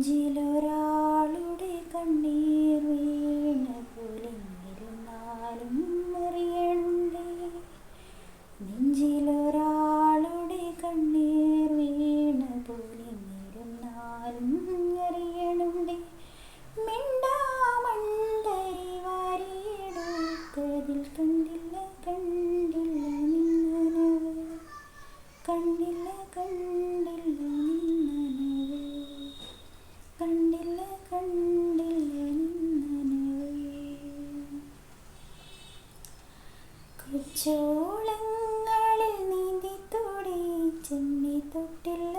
നെഞ്ചിലൊരാളുടെ കണ്ണീർ ചോളങ്ങളിൽ നീന്തി തൊടി ചെന്നി തൊട്ടില്ല